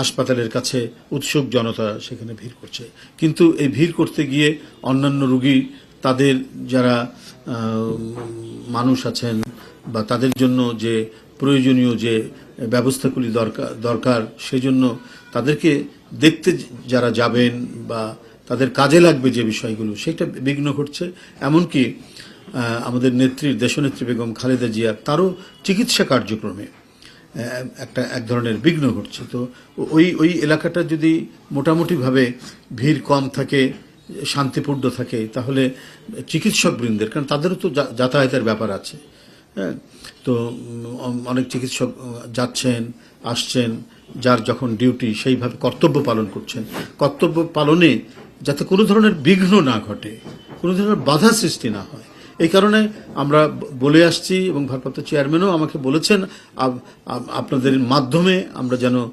হাসপাতালের কাছে উৎসুক জনতা সেখানে ভিড় করছে। কিন্তু এই ভিড় করতে গিয়ে অন্যান্য রুগী তাদের যারা মানুষ আছেন বা তাদের জন্য যে প্রয়োজনীয় যে ব্যবস্থাগুলি দরকার দরকার, সেজন্য তাদেরকে দেখতে যারা যাবেন বা তাদের কাজে লাগবে যে বিষয়গুলো, সেটা বিঘ্ন ঘটছে। এমনকি আমাদের নেত্রীর দেশনেত্রী বেগম খালেদা জিয়া, তারও চিকিৎসা কার্যক্রমে একটা এক ধরনের বিঘ্ন ঘটছে। তো ওই ওই এলাকাটা যদি মোটামুটিভাবে ভিড় কম থাকে, শান্তিপূর্ণ থাকে, তাহলে চিকিৎসক বৃন্দের, কারণ তাদেরও তো যাতায়াতের ব্যাপার আছে। হ্যাঁ তো অনেক চিকিৎসক যাচ্ছেন, আসছেন, যার যখন ডিউটি সেইভাবে কর্তব্য পালন করছেন। কর্তব্য পালনে যাতে কোনো ধরনের বিঘ্ন না ঘটে, কোনো ধরনের বাধা সৃষ্টি না হয় এই কারণে আমরা বলে আসছি এবং ভারপ্রাপ্ত চেয়ারম্যানও আমাকে বলেছেন আপ- আপ- আপনাদের মাধ্যমে আমরা যেন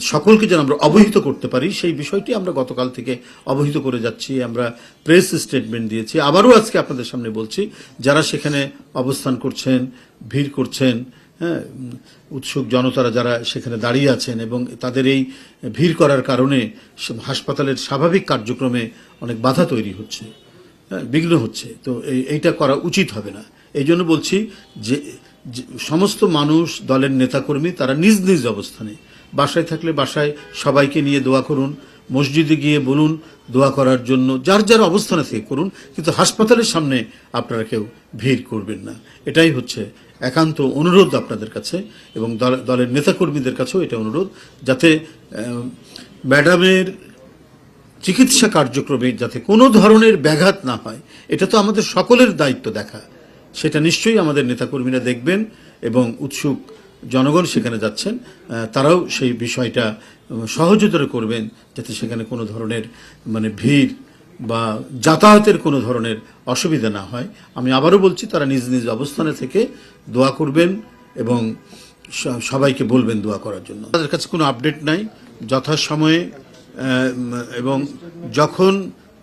সকলকে যেন আমরা অবহিত করতে পারি, সেই বিষয়টি আমরা গতকাল থেকে অবহিত করে যাচ্ছি, আমরা প্রেস স্টেটমেন্ট দিয়েছি। আবারও আজকে আপনাদের সামনে বলছি, যারা সেখানে অবস্থান করছেন, ভিড় করছেন হ্যাঁ উৎসুক জনতারা যারা সেখানে দাঁড়িয়ে আছেন এবং তাদের এই ভিড় করার কারণে হাসপাতালের স্বাভাবিক কার্যক্রমে অনেক বাধা তৈরি হচ্ছে। বিঘ্ন হচ্ছে। তো এই- এইটা করা উচিত হবে না। এই জন্য বলছি যে সমস্ত মানুষ, দলের নেতাকর্মী, তারা নিজ নিজ অবস্থানে, বাসায় থাকলে বাসায় সবাইকে নিয়ে দোয়া করুন, মসজিদে গিয়ে বলুন, দোয়া করার জন্য যার যার অবস্থানে থেকে করুন, কিন্তু হাসপাতালের সামনে আপনারা কেউ ভিড় করবেন না। এটাই হচ্ছে একান্ত অনুরোধ আপনাদের কাছে এবং দলের নেতাকর্মীদের কাছেও এটা অনুরোধ, যাতে ম্যাডামের চিকিৎসা কার্যক্রমে যাতে কোনো ধরনের ব্যাঘাত না হয়, এটা তো আমাদের সকলের দায়িত্ব দেখা। সেটা নিশ্চয়ই আমাদের নেতাকর্মীরা দেখবেন এবং উৎসুক জনগণ সেখানে যাচ্ছেন তারাও সেই বিষয়টা সহজতর করবেন যাতে সেখানে কোনো ধরনের মানে ভিড় বা যাতায়াতের কোনো ধরনের অসুবিধা না হয়। আমি আবারও বলছি, তারা নিজ নিজ অবস্থানে থেকে দোয়া করবেন এবং সবাইকে বলবেন দোয়া করার জন্য। তাদের কাছে কোনো আপডেট নাই। যথাসময়ে এবং যখন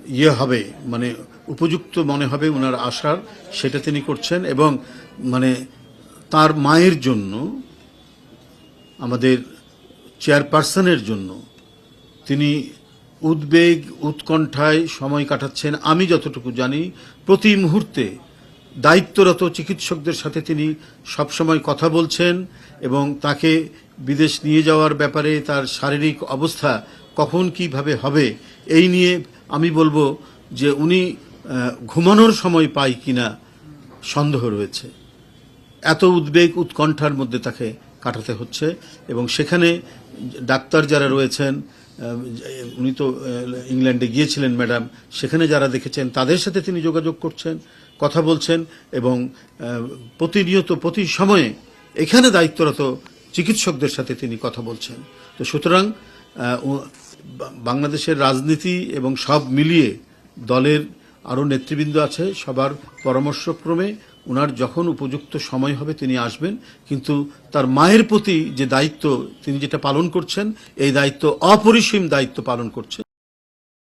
ইয়ে হবে মানে উপযুক্ত মনে হবে ওনার আশার, সেটা তিনি করছেন এবং মানে তার মায়ের জন্য, আমাদের চেয়ারপারসনের জন্য, তিনি উদ্বেগ, উৎকণ্ঠায় সময় কাটাচ্ছেন। আমি যতটুকু জানি, প্রতি মুহূর্তে দায়িত্বরত চিকিৎসকদের সাথে তিনি সবসময় কথা বলছেন এবং তাকে বিদেশ নিয়ে যাওয়ার ব্যাপারে তার শারীরিক অবস্থা কখন কীভাবে হবে, এই নিয়ে আমি বলব যে উনি ঘুমানোর সময় পাই কিনা সন্দেহ রয়েছে। এত উদ্বেগ উৎকণ্ঠার মধ্যে তাকে কাটাতে হচ্ছে এবং সেখানে ডাক্তার যারা রয়েছেন উনি তো ইংল্যান্ডে গিয়েছিলেন ম্যাডাম, সেখানে যারা দেখেছেন তাদের সাথে তিনি যোগাযোগ করছেন, কথা বলছেন এবং প্রতিনিয়ত, প্রতি সময়ে এখানে দায়িত্বরত চিকিৎসকদের সাথে তিনি কথা বলছেন। তো সুতরাং বাংলাদেশের রাজনীতি এবং সব মিলিয়ে দলের আরও নেতৃবৃন্দ আছে, সবার পরামর্শক্রমে ওনার যখন উপযুক্ত সময় হবে তিনি আসবেন, কিন্তু তার মায়ের প্রতি যে দায়িত্ব তিনি যেটা পালন করছেন, এই দায়িত্ব অপরিসীম দায়িত্ব পালন করছেন।